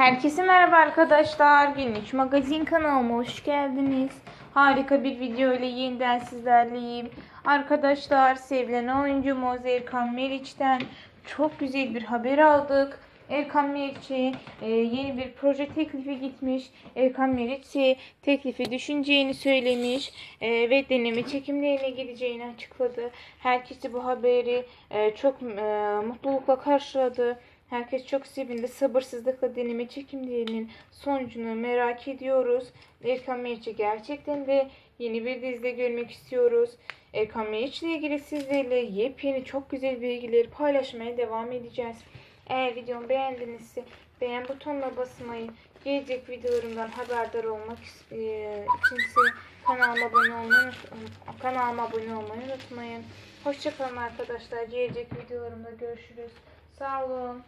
Herkese merhaba arkadaşlar. Günlük Magazin kanalıma hoş geldiniz. Harika bir video ile yeniden sizlerleyim. Arkadaşlar sevilen oyuncumuz Erkan Meriç'ten çok güzel bir haber aldık. Erkan Meriç'e e, yeni bir proje teklifi gitmiş. Erkan Meriç'e teklifi düşüneceğini söylemiş e, ve deneme çekimlerine gideceğini açıkladı. Herkesi bu haberi e, çok mutlulukla karşıladı. Herkes çok sevindi. Sabırsızlıkla deneme çekimlerinin sonucunu merak ediyoruz. Erkan Meriç'i gerçekten de yeni bir dizide görmek istiyoruz. Erkan Meriç ile ilgili sizlerle yepyeni çok güzel bilgileri paylaşmaya devam edeceğiz. Eğer videomu beğendinizse beğen butonuna basmayı, gelecek videolarımdan haberdar olmak e, içinse kanalıma abone olmayı, kanalıma abone olmayı unutmayın. Hoşçakalın arkadaşlar. Gelecek videolarımda görüşürüz. Sağ olun.